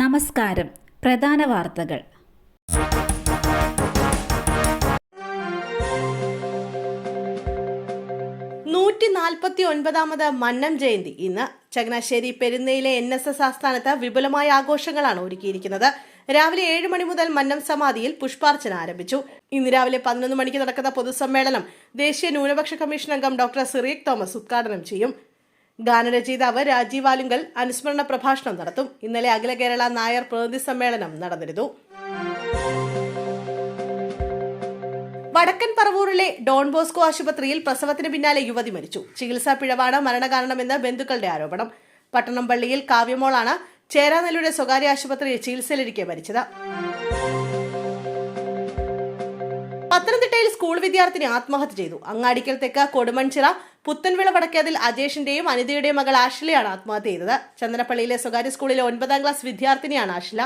നമസ്കാരം. പ്രധാന വാർത്തകൾ. നൂറ്റി നാൽപ്പത്തി ഒൻപതാമത് മന്നം ജയന്തി. ഇന്ന് ചങ്ങനാശ്ശേരി പെരുന്നയിലെ എൻ എസ് എസ് ആസ്ഥാനത്ത് വിപുലമായ ആഘോഷങ്ങളാണ് ഒരുക്കിയിരിക്കുന്നത്. രാവിലെ ഏഴ് മണി മുതൽ മന്നം സമാധിയിൽ പുഷ്പാർച്ചന ആരംഭിച്ചു. ഇന്ന് രാവിലെ പതിനൊന്ന് മണിക്ക് നടക്കുന്ന പൊതുസമ്മേളനം ദേശീയ ന്യൂനപക്ഷ കമ്മീഷൻ അംഗം ഡോക്ടർ സിറിയക് തോമസ് ഉദ്ഘാടനം ചെയ്യും. ഗാനരചയിതാവ് രാജീവ് ആലുങ്കൽ അനുസ്മരണ പ്രഭാഷണം നടത്തും. ഇന്നലെ അഖില കേരള നായർ പ്രതിനിധി സമ്മേളനം നടന്നിരുന്നു. വടക്കൻ പറവൂരിലെ ഡോൺ ബോസ്കോ ആശുപത്രിയിൽ പ്രസവത്തിന് പിന്നാലെ യുവതി മരിച്ചു. ചികിത്സാ പിഴവാണ് മരണകാരണമെന്ന് ബന്ധുക്കളുടെ ആരോപണം. പട്ടണം പള്ളിയിൽ കാവ്യമോളാണ് ചേരാനെല്ലൂരെ സ്വകാര്യ ആശുപത്രിയിൽ ചികിത്സയിലിരിക്കെ മരിച്ചത്. പത്തനംതിട്ടയിൽ സ്കൂൾ വിദ്യാർത്ഥിനി ആത്മഹത്യ ചെയ്തു. അങ്ങാടിക്കൽ തെക്ക കൊടുമൺചിറ പുത്തൻവിള വടക്കേതിൽ അജേഷിന്റെയും അനിതയുടെയും മകൾ ആഷിലയാണ് ആത്മഹത്യ ചെയ്തത്. ചന്ദനപ്പള്ളിയിലെ സ്വകാര്യ സ്കൂളിലെ ഒൻപതാം ക്ലാസ് വിദ്യാർത്ഥിനിയാണ് ആഷില.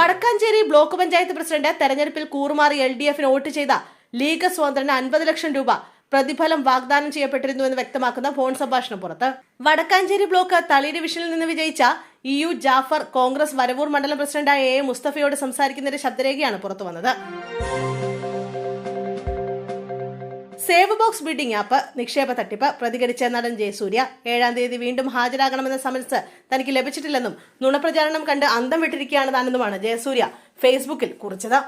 വടക്കാഞ്ചേരി ബ്ലോക്ക് പഞ്ചായത്ത് പ്രസിഡന്റ് തെരഞ്ഞെടുപ്പിൽ കൂറുമാറി എൽ ഡി എഫിന് വോട്ട് ചെയ്ത ലീഗ് സ്വതന്ത്രന് അൻപത് ലക്ഷം രൂപ പ്രതിഫലം വാഗ്ദാനം ചെയ്യപ്പെട്ടിരുന്നുവെന്ന് വ്യക്തമാക്കുന്ന ഫോൺ സംഭാഷണം പുറത്ത്. വടക്കാഞ്ചേരി ബ്ലോക്ക് തളി ഡിവിഷനിൽ നിന്ന് വിജയിച്ച ഇ യു ജാഫർ കോൺഗ്രസ് വരവൂർ മണ്ഡലം പ്രസിഡന്റായ എ മുസ്തഫയോട് സംസാരിക്കുന്നതിന്റെ ശബ്ദരേഖയാണ് പുറത്തു വന്നത്. സേവ് ബോക്സ് ബിഡിംഗ് ആപ്പ് നിക്ഷേപ തട്ടിപ്പ് പ്രതികരിച്ച നടൻ ജയസൂര്യ ഏഴാം തീയതി വീണ്ടും ഹാജരാകണമെന്ന സമൻസ് തനിക്ക് ലഭിച്ചിട്ടില്ലെന്നും നുണപ്രചാരണം കണ്ട് അന്തം വിട്ടിരിക്കുകയാണ് താനെന്നുമാണ് ജയസൂര്യ ഫേസ്ബുക്കിൽ കുറിച്ചത്.